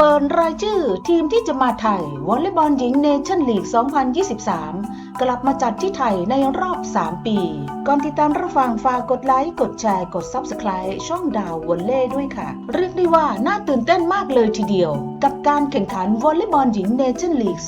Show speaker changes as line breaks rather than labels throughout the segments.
เปิดรายชื่อทีมที่จะมาไทยวอลเลย์บอลหญิงเนชั่นลีก 2023 กลับมาจัดที่ไทยในรอบ 3 ปี ก่อนติดตามรับฟังฝากกดไลค์ กดแชร์ กด Subscribe ช่องดาววอลเล่ด้วยค่ะ เรียกได้ว่าน่าตื่นเต้นมากเลยทีเดียว กับการแข่งขันวอลเลย์บอลหญิงเนชั่นลีก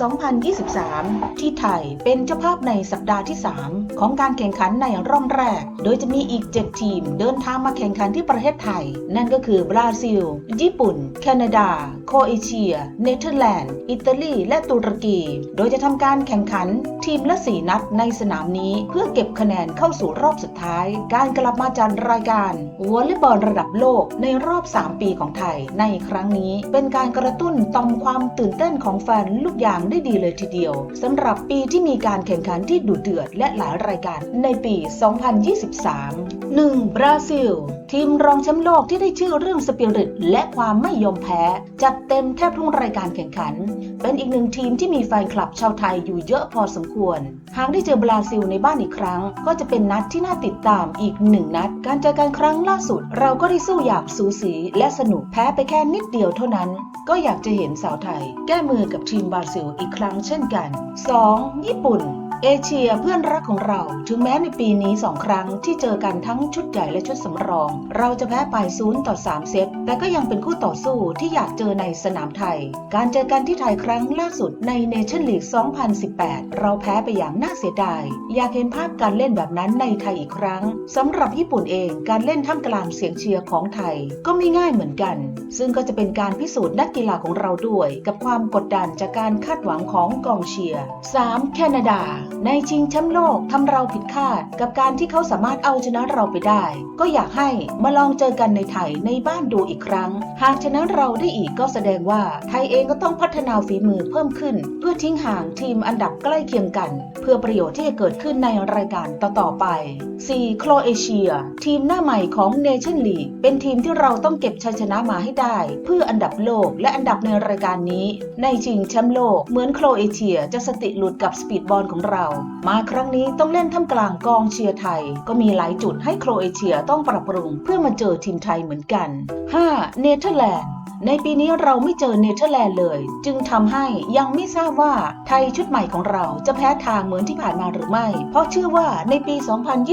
2023 ที่ไทยเป็นเจ้าภาพในสัปดาห์ที่ 3 ของการแข่งขันในรอบแรก โดยจะมีอีก 7 ทีมเดินทางมาแข่งขันที่ประเทศไทย นั่นก็คือบราซิล ญี่ปุ่น แคนาดาโครเอเชีย เนเธอร์แลนด์ อิตาลี และตุรกี โดยจะทำการแข่งขันทีมละ4นัดในสนามนี้เพื่อเก็บคะแนนเข้าสู่รอบสุดท้าย การกลับมาจัดรายการวอลเลย์บอลระดับโลกในรอบ 3 ปีของไทย ในครั้งนี้เป็นการกระตุ้นต่อมความตื่นเต้นของแฟนลูกยางได้ดีเลยทีเดียวสำหรับปีที่มีการแข่งขันที่ดุเดือดและหลายรายการในปี 2023 1. บราซิล ทีมรองแชมป์โลกที่ได้ชื่อเรื่องสปิริตและความไม่ยอมแพ้ จัดเต็มแทบทุกรายการแข่งขัน เป็นอีกหนึ่งทีมที่มีแฟนคลับชาวไทยอยู่เยอะพอสมควร หากได้เจอบราซิลในบ้านอีกครั้ง ก็จะเป็นนัดที่น่าติดตามอีกหนึ่งนัด การเจอกันครั้งล่าสุด เราก็ได้สู้อยางสูสี และสนุกแพ้ไปแค่นิดเดียวเท่านั้น ก็อยากจะเห็นสาวไทย แก้มือกับทีมบราซิลอีกครั้งเช่นกัน 2. ญี่ปุ่น เอเชียเพื่อนรักของเรา ถึงแม้ในปีนี้ 2 ครั้งที่เจอกันทั้งชุดใหญ่และชุดสำรอง เราจะแพ้ไป0ต่อ 3 เซต แต่ก็ยังเป็นคู่ต่อสู้ที่อยากเจอในสนามไทย การเจอกันที่ไทยครั้งล่าสุดในเนชั่นลีก 2018 เราแพ้ไปอย่างน่าเสียดาย อยากเห็นภาพการเล่นแบบนั้นในไทยอีกครั้งสำหรับญี่ปุ่นเองการเล่นท่ามกลางเสียงเชียร์ของไทย ก็ไม่ง่ายเหมือนกัน ซึ่งก็จะเป็นการพิสูจน์นักกีฬาของเราด้วย กับความกดดันจากการคาดหวังของกองเชียร์ 3. แคนาดาในชิงแชมป์โลกทำเราผิดคาด กับการที่เขาสามารถเอาชนะเราไปได้ ก็อยากให้มาลองเจอกันในไทยในบ้านดูอีกครั้ง หากชนะเราได้อีกก็แสดงว่าไทยเองก็ต้องพัฒนาฝีมือเพิ่มขึ้น เพื่อทิ้งห่างทีมอันดับใกล้เคียงกัน เพื่อประโยชน์ที่จะเกิดขึ้นในรายการต่อๆไป 4. โครเอเชีย ทีมหน้าใหม่ของเนชั่นลีกเป็นทีมที่เราต้องเก็บชัยชนะมาให้ได้ เพื่ออันดับโลกและอันดับในรายการนี้ ในชิงแชมป์โลกเหมือนโครเอเชียจะสติหลุดกับสปีดบอลของเรามาครั้งนี้ต้องเล่นท่ามกลางกองเชียร์ไทย ก็มีหลายจุดให้โครเอเชียต้องปรับปรุงเพื่อมาเจอทีมไทยเหมือนกัน 5. เนเธอร์แลนด์ ในปีนี้เราไม่เจอเนเธอร์แลนด์เลย จึงทำให้ยังไม่ทราบว่าไทยชุดใหม่ของเราจะแพ้ทางเหมือนที่ผ่านมาหรือไม่ เพราะเชื่อว่าในปี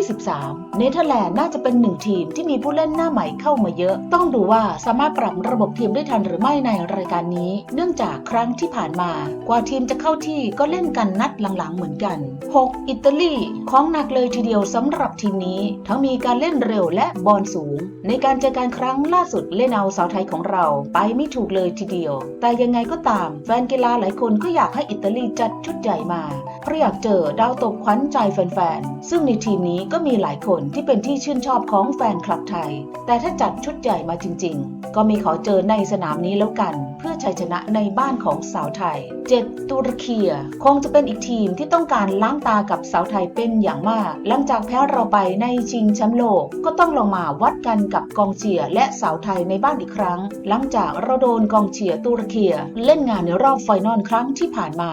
2023 เนเธอร์แลนด์น่าจะเป็นหนึ่งทีมที่มีผู้เล่นหน้าใหม่เข้ามาเยอะ ต้องดูว่าสามารถปรับระบบทีมได้ทันหรือไม่ในรายการนี้ เนื่องจากครั้งที่ผ่านมากว่าทีมจะเข้าที่ก็เล่นกันนัดหลังๆเหมือนกัน 6. อิตาลีของหนักเลยทีเดียวสำหรับทีมนี้ ทั้งมีการเล่นเร็วและบอลสูง ในการเจอการครั้งล่าสุดเล่นเอาสาวไทยของเราไปไม่ถูกเลยทีเดียว แต่ยังไงก็ตาม แฟนกีฬาหลายคนก็อยากให้อิตาลีจัดชุดใหญ่มา เพราะอยากเจอดาวตกขวัญใจแฟนๆ ซึ่งในทีมนี้ก็มีหลายคนที่เป็นที่ชื่นชอบของแฟนคลับไทย แต่ถ้าจัดชุดใหญ่มาจริง ๆ ก็มีขอเจอในสนามนี้แล้วกัน พื่อชัยชนะในบ้านของสาวไทย 7. ตุรกีคงจะเป็นอีกทีมที่ต้องการล้างตากับสาวไทยเป็นอย่างมาก หลังจากแพ้เราไปในชิงแชมป์โลก ก็ต้องลงมาวัดกันกับกองเชียร์และสาวไทยในบ้านอีกครั้ง หลังจากเราโดนกองเชียร์ตุรกีเล่นงานในรอบไฟนอลครั้งที่ผ่านมา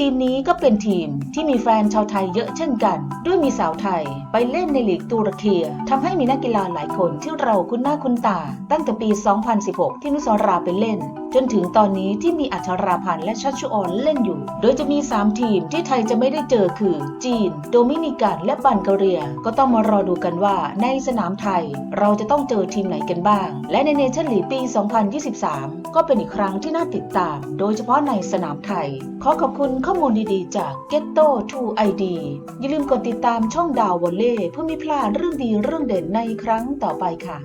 ทีมนี้ก็เป็นทีมที่มีแฟนชาวไทยเยอะเช่นกัน ด้วยมีสาวไทยไปเล่นในลีกตุรกีทำให้มีนักกีฬาหลายคนที่เราคุ้นหน้าคุ้นตา ตั้งแต่ปี 2016 ที่นุสราไปเล่น จนถึงตอนนี้ที่มีอัชราพันธ์และชัชชุออนเล่นอยู่ โดยจะมี 3 ทีมที่ไทยจะไม่ได้เจอคือ จีน โดมินิกันและบัลแกเรีย ก็ต้องมารอดูกันว่าในสนามไทย เราจะต้องเจอทีมไหนกันบ้าง และในเนชั่นลีกปี 2023 ก็เป็นอีกครั้งที่น่าติดตาม โดยเฉพาะในสนามไทย ขอขอบคุณข้อมูลดีๆ จาก Getto 2 ID อย่าลืมกดติดตามช่องดาววอลเล่เพื่อไม่พลาดเรื่องดีเรื่องเด่นในครั้งต่อไปค่ะ